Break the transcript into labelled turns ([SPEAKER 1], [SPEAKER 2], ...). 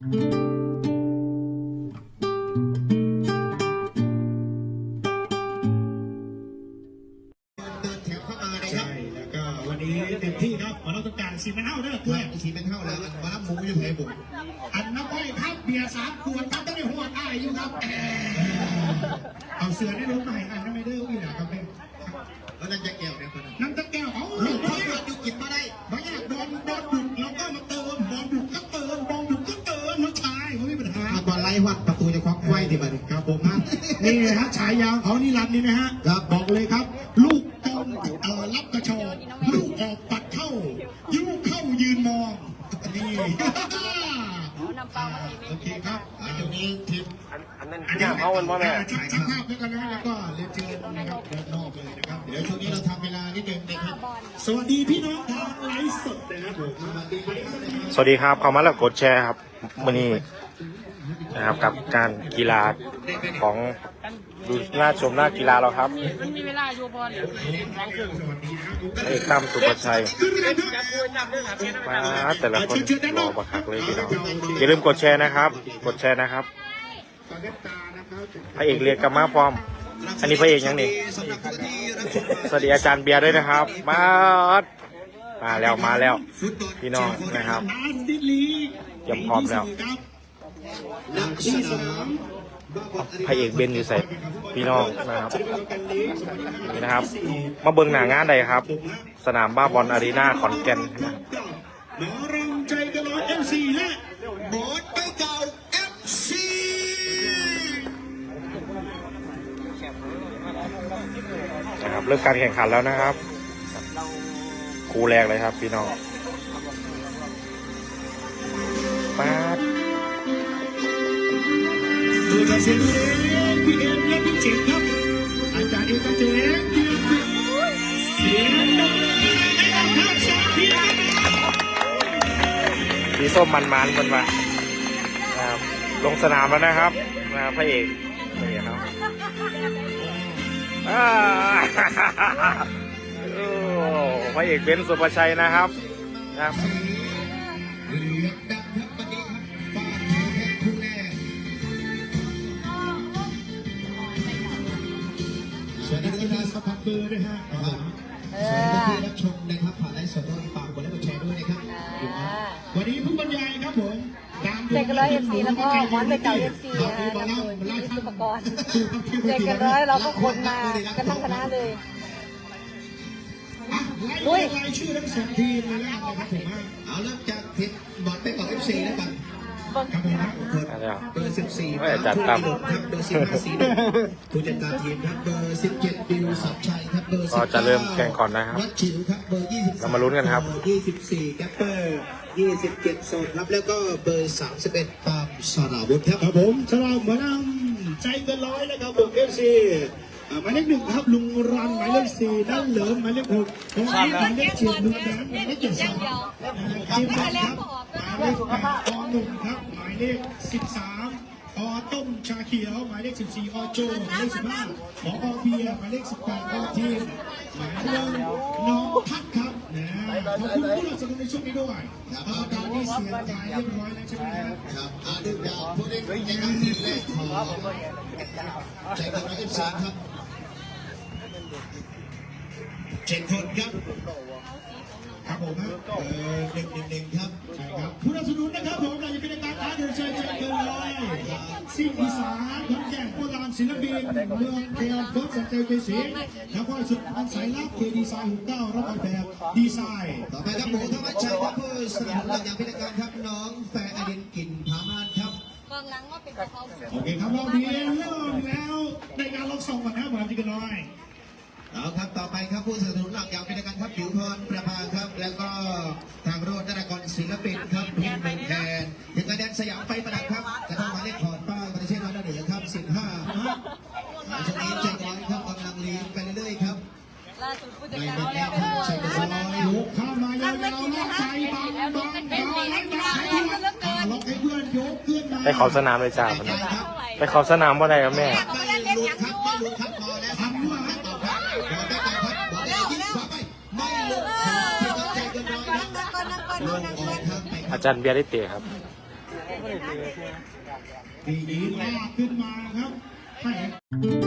[SPEAKER 1] เดินแถวเข้ามานะครั
[SPEAKER 2] ใช่
[SPEAKER 1] บ
[SPEAKER 2] แล้วก็วันนี้เต็มที่ครับหมาเราต้องการสีมะนาวเด้อ
[SPEAKER 1] เพื่
[SPEAKER 2] เพื่
[SPEAKER 1] อ
[SPEAKER 2] อน
[SPEAKER 1] นสีเป็นเท่าแล้วมารับหมูอยู่ไหนบุก
[SPEAKER 2] อันน้ำอ้อยครับเบียร์สามขวดครับต้องได้หัวอ้ายอยู่ครับแหมเอาเสือได้รู้ไหมอันนั้นไม่ได้อุ้ยนะครับเป็น
[SPEAKER 1] แล้วนั่นจะแก้วเนี่ยคนนั้น
[SPEAKER 2] วั
[SPEAKER 1] ด
[SPEAKER 2] ป
[SPEAKER 1] ระตูจะควักไว้ที่บ้าน
[SPEAKER 2] ครับผมฮะนี่ฮะฉายาเขานี่รันดร์นี่นะฮะ
[SPEAKER 1] ครับ
[SPEAKER 2] บอกเลยครับ ลูกตรงเอ่อรับกระชอกลูกออกปัดเข้ายูเข้ายืนมองนี่
[SPEAKER 3] นำเปล่ามาให้แม่
[SPEAKER 2] โอเคครับ
[SPEAKER 1] อ่าตรงนี้ทีม
[SPEAKER 4] อันอันนั้นเนี่ยเขามันว่าแม่
[SPEAKER 2] ช่างช่างภาพด้วยกันนะแล้วก็เรียนเชิญนะครับด้านนอกเลยนะครับ
[SPEAKER 1] เดี๋ยวช่วงนี้เราทำเวลานิดนึงนะครับ
[SPEAKER 2] สวัสดีพี่น้องทางไลฟ์สดนะครับผม
[SPEAKER 4] สวัสดีครับเข้ามาแล้วกดแชร์ครับมื่อนี้ นะครับกับการกีฬาของดูหน้าชมหน้ากีฬาเราครับ
[SPEAKER 3] มันมีเวลาอยู่บอลสองครึ่ง
[SPEAKER 4] เอกตั้มสุประชัยมาแต่ละคนรอประคักเลยพี่น้องอย่าลืมกดแชร์นะครับ กดแชร์นะครับพระเอกเรียกกับมาพร้อม อันนี้พระเอกยังนี่
[SPEAKER 1] ส
[SPEAKER 4] วัสดีอาจารย์เบียร์ด้วยนะครับ มามาแล้วมาแล้ว พี่น้องนะครับเตรียมพร้อมแล้ว พระเอกเบนอยู่ใส่พี่น้องนะครับนี่นะครับ มาเบิงหนางานใดครับ สนามบ้าบอลอารีนาขอนแก่น
[SPEAKER 2] หมอรำใจกันร้อยเอ็มซีและ
[SPEAKER 1] โบสไปเก่าเอฟซี
[SPEAKER 4] นะครับเริ่มการแข่งขันแล้วนะครับ คูแรกเลยครับพี่น้อง
[SPEAKER 2] ตัวตัดสินเองพี่เอ็มและพี่เจ๋งครับ อาจารย์เอกเจ๋งเดียวเสียงดังในการทักษะที่ได้
[SPEAKER 4] สีส้มมันมันๆกันมาลงสนามแล้วนะครับนะพระเอกพระเอกครับพระเอกเบนซ์สุภชัยนะครับนะครับ
[SPEAKER 1] สวัสดีนักกีฬาส
[SPEAKER 2] สั
[SPEAKER 1] ภา
[SPEAKER 2] พักเบอร์ด้วยฮะ
[SPEAKER 1] ครับสวัสดีผู้รับชมนะครับผ่านไลฟ์สดฝากกดไลค์กดแชร์ด้วยนะครับ
[SPEAKER 2] วันนี้ผู้บรรยายครับผมตาม
[SPEAKER 3] เจ็ดกันร้อยเอฟซีแล้วก็มอนไปเก่าเอฟซีนะคะนำโดยพี่สุปกรณ์ เจ็ดกันร้อยเราก็คนมากันทั้งคณะเลย
[SPEAKER 2] อุ้ยรายชื่อทั้งสองทีมเลยนะครับผม
[SPEAKER 1] เอาเริ่มจากทีมบอลไปก่อนเอฟซีแล้วกัน
[SPEAKER 2] ครับผมฮะ
[SPEAKER 1] คน
[SPEAKER 4] อันนี้ครับ
[SPEAKER 1] เบอร์สิบสี่
[SPEAKER 4] ไม่จัดตาม
[SPEAKER 1] ครับเบอร์สิบห้าสีดำผู้จัดการทีมครับเบอร์สิบเจ็ดบิวสับชัยครับเบอร์
[SPEAKER 4] ก็จะเริ่มแข่งก่อนนะครับ
[SPEAKER 1] วัดฉิวครับเบอร์ยี่สิบ
[SPEAKER 4] เรามาลุ้นกันครับ
[SPEAKER 1] ยี่สิบสี่แกปเปอร์ยี่สิบเจ็ดโซนครับแล้วก็เบอร์สามสิบเอ็ดตามสราวุธครับ
[SPEAKER 2] ครับผมสำหรับหมอนำใจเกินร้อยนะครับผมเอฟซี หมายเลขหนึ่งครับลุงรันหมายเลขสี่ด้านเหลิมหมายเลขหกของนี้หมายเลขเจ็ดลุงแดงหมายเลขเจ็ดสามทีมงานครับหมายเลขแปดอหนุ่มครับหมายเลขสิบสามอต้มชาเขียวหมายเลขสิบสี่อโจหมายเลขสิบห้าหมออเบียร์หมายเลขสิบแปดอทีมหมายเลขน้องพัดครับนะขอบคุณผู้รับสนุนในช่วงนี้ด้วยครับอาการนี้เสียงใจเรียบร้อยแล้วใช่ไหมครับ
[SPEAKER 1] ครับอาดึงดาวผู้เล่นในการทีมแรกของใจกับเอฟซีครับ เจ็ดคนครับ
[SPEAKER 2] ครับผมฮะ
[SPEAKER 1] เออหนึ่งหนึ่งหนึ่งครับ
[SPEAKER 2] ใช่ครับผู้สนับสนุนนะครับผมเราจะเป็นการท้าเดินใจใจเกินร้อยสิ่งอีสานขอนแก่นโบราณศิลปินเมืองเทียนเพิร์ดสันเตยเกษีแล้วก็สุดอันสายลับเคดีไซน์หุกเก้ารับออกแบบดีไซน์
[SPEAKER 1] ต่อไปครับหมูธวัชชัยครับผู้สนับสนุนหลักอย่างเป็นทางการครับน้องแฟร์อดินกลิ่นผามานครับ
[SPEAKER 3] เมืองหลังว่าเป็นกระเพรา
[SPEAKER 2] โอเคครับรอบนี้เริ่มแล้วในการลองส่งก่อนนะหมอจิกันน้อย
[SPEAKER 1] เอาครับต่อไปครับผู้สนับสนุนหลักอย่างเป็นทางการครับผิวพรประภาครับ แล้วก็ทางโรจนกรศิลปินครับพิมพ์เมืองแคนถึงกระเด็นสยามไฟประดับครับกระต้องมาเลขถอดป้าประเทศน้อยเหนือครับสิบห้าช่วงนี้ใจร้อนครับกำลังเลี้ยงไปเรื่อยๆครับ
[SPEAKER 3] ล่าสุดผู้จัด
[SPEAKER 1] ไม่
[SPEAKER 3] การ
[SPEAKER 1] เป็น
[SPEAKER 3] เขา
[SPEAKER 1] แล้
[SPEAKER 3] แล้วว
[SPEAKER 1] ครับใจร้อน
[SPEAKER 2] ยกเข้ามายาวๆล็อกใจบังบังบังให้เพื่อนล็อกให้เพื่อนยกเพื่อนมา
[SPEAKER 4] ไปเขาสนามเลยจ้าคน
[SPEAKER 1] ใจ
[SPEAKER 4] นี้
[SPEAKER 1] ครับ
[SPEAKER 4] ไปเขาสนามว่าได้ครับแม่
[SPEAKER 1] อาจา
[SPEAKER 4] รย์เบียร์ได้เตะครับ
[SPEAKER 2] ตีนี้กขึ้นมาครับ